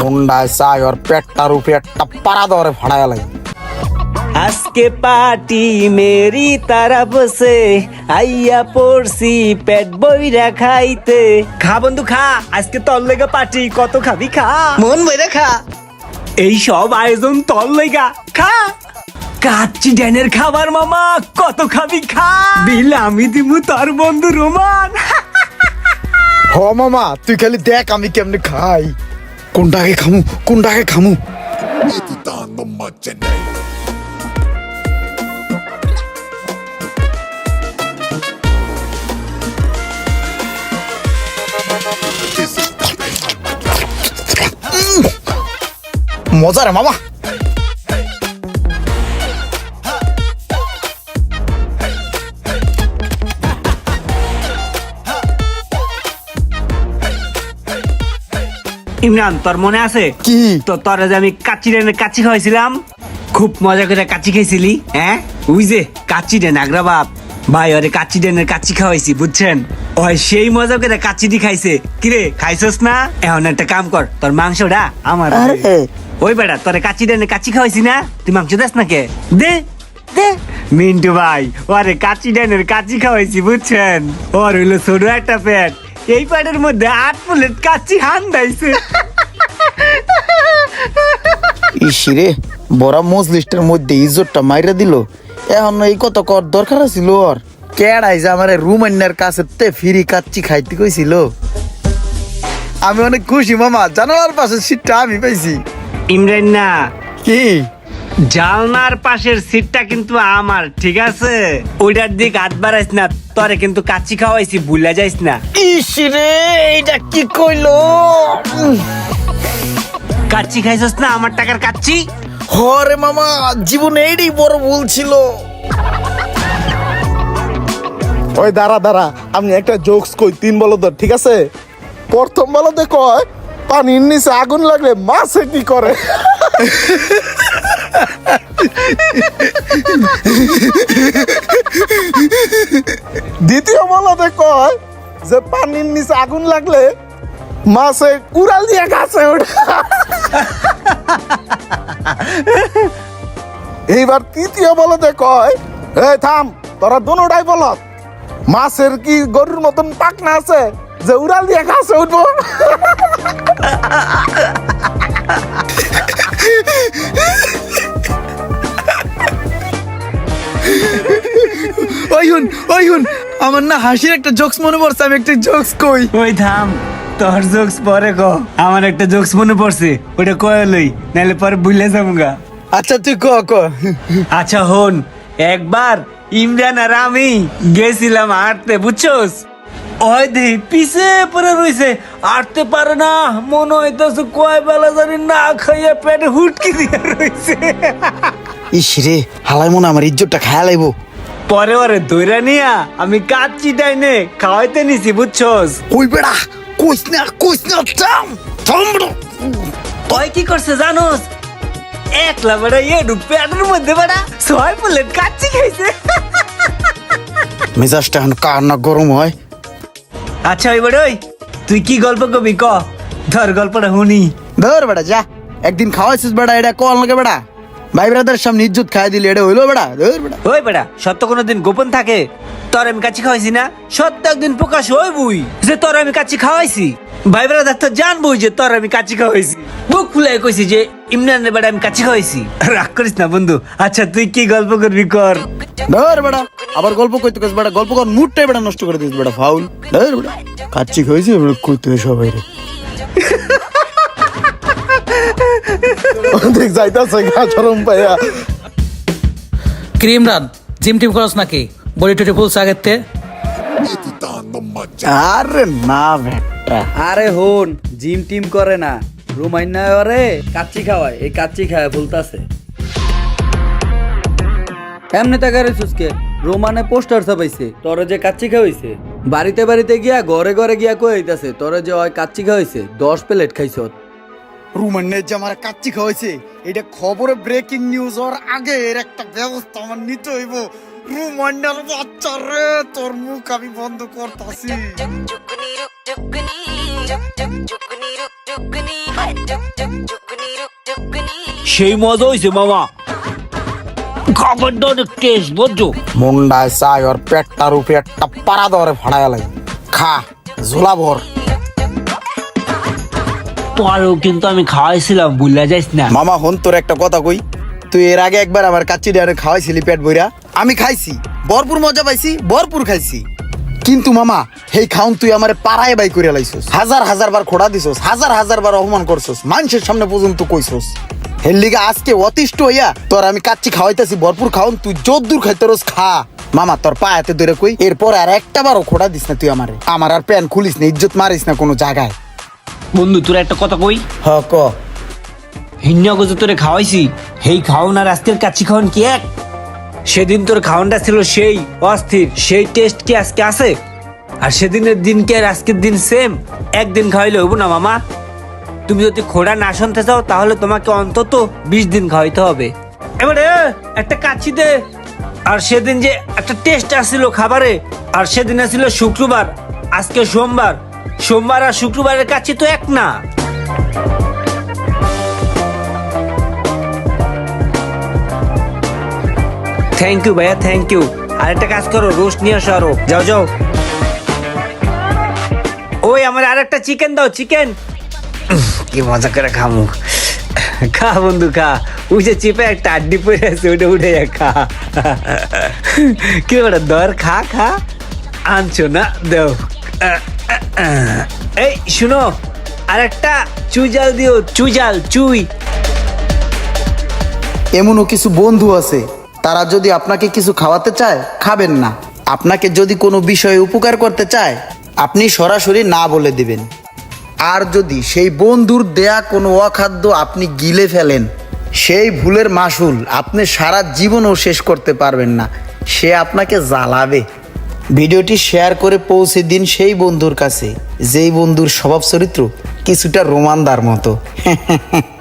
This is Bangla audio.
মুন্ডায় চাই ওর পেটটার উপরে একটা পাড়া দরে ফাড়ায় লাগে। আজকে পার্টি মেরি তারফ সে আইয়া পড়ছি পেট বইরা খাইতে। খা বন্ধু খা আজকে তোর লেগা পার্টি কত খাবি খা। মন বইরা খা। এই সব আয়োজন তোর লেগা খা। কাচ্চি ড্যানের খাবার মামা কত খাবি খা। বিল আমি দিমু তোর বন্ধু রোমান। হ মামা তুই খালি দেখ আমি কেমনে খাই। কোনটাকে খামু কোনটাকে খামু মজা রে মামা ইমরান তোর মনে আছে? কি? তো তোরা যে আমি কাচ্চি ডেনে কাচ্চি খাওয়াইছিলাম খুব মজা করে কাচ্চি খাইছিলি হ্যাঁ? ওই যে কাচ্চি ডেন আগ্রা বাপ। ভাই ওরে কাচ্চি ডেনের কাচ্চি খাওয়াইছি বুঝছেন? ওই সেই মজা করে কাচ্চি দি খাইছে। কিরে খাইছস না? এখন একটা কাম কর তোর মাংসটা আমার আরে। ওই বেটা তোরে কাচ্চি ডেনে কাচি খাওয়াইছি না? তুই মাংস দেস না কে দে। দে। মিন্টু ভাই ওরে কাচ্চি ডেনের কাচি খাওয়াইছি বুঝছেন? ওর হইল ছোট একটা পেট। এই পেটের মধ্যে আট প্লেট কাচ্চি হান দাইছে। ইসিরে বড় মজলিস্টের মধ্যে ইজ্জতটা মাইরা দিল। এখন এই কত কর দরকার ছিল ওর। কেডাই যে আমার রুমান্যার কাছে তে ফিরি কাচ্চি খাইতে কইছিল। আমি অনেক খুশি মামা। জানালার পাশে সিটটা আমি পাইছি। ইমরান না। কি? জালনার পাশের সিটটা কিন্তু আমার ঠিক আছে? ওইটার দিক হাত বাড়াইস না তরে কিন্তু কাচ্চি খাওয়াইছি ভুলে যাইস না। ইসিরে এইটা কি কইলো? কাচ্চি খাইছস না আমার টাকার কাচ্চি হরে মামা জীবনে এইটাই বড় ভুল ছিল। ওই দাঁড়া দাঁড়া আমি একটা জোকস কই তিন বলো তো ঠিক আছে? প্রথম বলতে কয় পানির নিচে আগুন লাগলে মাছে কি করে? দ্বিতীয় বলতে কয় যে পানির নিচে আগুন লাগলে মাছে কুড়াল দিয়ে গাছে ওঠে। এইবার তৃতীয় বলতে কয়, এই থাম, তোরা দুটাই বলত, মাছের কি গরুর মতন পাকনা আছে? যে উড়াল দিয়ে গাছে উঠবো। ওই হুন ওই হুন আমার না হাসির একটা জোকস মনে পড়ছে আমি একটা জোকস কই। ওই থাম তোর জোকস পরে ক। আমার একটা জোকস মনে পড়ছে ওটা কয়ে লই নাহলে পরে ভুলে যাব আচ্ছা তুই ক ক। আচ্ছা হন একবার ইমরান আর আমি গেছিলাম হাঁটতে বুঝছোস? ওই দে পিছে পরে রইছে। হাঁটতে পারে না মনে হইতেছে কয় বেলা জানি না খাইয়া পেটে হুটকি দিয়ে রইছে। ইসিরে হালাই মনে আমার ইজ্জতটা খায়া লাইবো। পরে ওরে দইরা নিয়া আমি কাচ্চি ডাইনে খাওয়াইতে নিছি বুঝছস? কই বেড়া কইস না কইস না থাম থাম ওই কি করছে জানোস? একলা বেড়া এডু পেটের মধ্যে বেড়া ছয় প্লেট কাচ্চি খাইছে। মেজাজটা এখন কার না গরম হয়? আচ্ছা ওই বড় ওই তুই কি গল্প কবি? ক। ধর গল্পটা শুনি। ধর বেড়া যা। একদিন খাওয়াইছিস বেড়া এটা কল লাগে বেড়া। ভাই ব্রাদার সামনে ইজ্জত খাই দিলি এটা হইল বেড়া। ধর বেড়া। ওই বেটা সত্য কোনোদিন গোপন থাকে? তোর আমি কাছে খাওয়াইছি না? সত্য একদিন প্রকাশ হইবুই যে তোর আমি কাছে খাওয়াইছি। ভাই ব্রাদার তো জানবই যে তোর আমি কাচ্চি খাওয়াইছি বুক ফুলাই কইছি যে ইমরান রে বেটা আমি কাচ্চি খাওয়াইছি রাগ করিস না বন্ধু। আচ্ছা তুই কি গল্প করবি কর। ধর বেড়া আবার গল্প কইতে কইস বেড়া গল্প কর মুডটাই বেড়া নষ্ট করে দিস বেড়া ফাউল। ধর বেড়া কাচ্চি খাইছি এবার কইতে সবাই রে। দেখ যাইতাছে গা চরম পাইয়া ক্রিম রান জিম টিম করস নাকি? বডি টুটি ফুলস আগের তে. আরে না আরে হন জিম টিম করে না। রুমাইনা ওরে কাচ্চি খাওয়ায় এই কাচ্চি খাওয়ায় ভুলতাছে। এমনি তাকারে সুসকে? রোমানে পোস্টার ছাপাইছে তোরে যে কাচ্চি খাওয়াইছে। বাড়িতে বাড়িতে গিয়া ঘরে ঘরে গিয়া কইতাছে তোরে যে ওই কাচ্চি খাওয়াইছে দশ প্লেট খাইছ। রুমান্নের যে আমার কাচ্চি খাওয়াইছে এটা খবরে ব্রেকিং নিউজ হওয়ার আগে এর একটা ব্যবস্থা আমার নিতে হইব। বাচ্চা রে তোর মুখ আমি বন্ধ করতাছি। সেই মজা হয়েছে মামা। খাবারটা বুঝছ? মুন্ডায় চাই ওর পেটটার উপরে একটা পাড়া দরে লাগে খা ঝোলা ভর। তোরও কিন্তু আমি খাওয়াইছিলাম বুল্লা যাইস না। মামা হন তোর একটা কথা কই। তুই এর আগে একবার আমার কাচ্চি ডারে খাওয়াইছিলি পেট বইরা আমি খাইছি ভরপুর মজা পাইছি ভরপুর খাইছি। কিন্তু মামা হেই খাউন তুই আমারে পাড়ায় বাই করে লাইছস। হাজার হাজার বার খোড়া দিছস হাজার হাজার বার অপমান করছস মানুষের সামনে পর্যন্ত কইছস। হের লিগে আজকে অতিষ্ঠ হইয়া তোর আমি কাচ্চি খাওয়াইতাছি ভরপুর খাউন তুই যদ্দূর খাইতে রোজ খা। মামা তোর পায়াতে ধরে কই এরপর আর একটা বারও খোড়া দিস না তুই আমারে। আমার আর প্যান খুলিস না ইজ্জত মারিস না কোনো জায়গায়। বন্ধু তোর একটা কথা কই? হ ক। হিন্যাগজ তোরে খাওয়াইছি হেই খাওন আর আজকের কাচ্চি খাওয়ান কি এক? সেদিন তোর খাওয়ানটা ছিল সেই অস্থির, সেই টেস্ট কি আজকে আছে? আর সেদিনের দিন কি আর আজকের দিন সেম একদিন খাওয়াইলে হইব না মামা। তুমি যদি খোড়া না শুনতে চাও, তাহলে তোমাকে অন্তত বিশ দিন খাওয়াইতে হবে। এবারে একটা কাচ্চি দে। আর সেদিন যে একটা টেস্ট আসছিল খাবারে, আর সেদিন আসছিল শুক্রবার। আজকে সোমবার। সোমবার আর শুক্রবারের কাছে তো এক না। থ্যাংক ইউ ভাইয়া থ্যাংক ইউ আর একটা কাজ করো রোস্ট নিয়ে আসো আরও। যাও যাও। ওই, আমার আর একটা চিকেন দাও চিকেন কি মজা করে খামু। খা বন্ধু, খা। ওই যে চিপে একটা আড্ডি পড়ে আছে, ওটা উঠে খা। কি বলে দর খা খা। আনছো না, দেও। এই, শুনো আর একটা চুই জাল দিও, চুই জাল, চুই। এমনও কিছু বন্ধু আছে তারা যদি আপনাকে কিছু খাওয়াতে চায়, খাবেন না। আপনাকে যদি কোনো বিষয়ে উপকার করতে চায়, আপনি সরাসরি না বলে দিবেন। আর যদি সেই বন্ধুর দেয়া কোনো অখাদ্য আপনি গিলে ফেলেন, সেই ভুলের মাসুল আপনি সারা জীবনও শেষ করতে পারবেন না, সে আপনাকে জ্বালাবে। ভিডিওটি শেয়ার করে পৌঁছে দিন সেই বন্ধুর কাছে, যেই বন্ধুর স্বভাব চরিত্র কিছুটা রোমানদার মতো।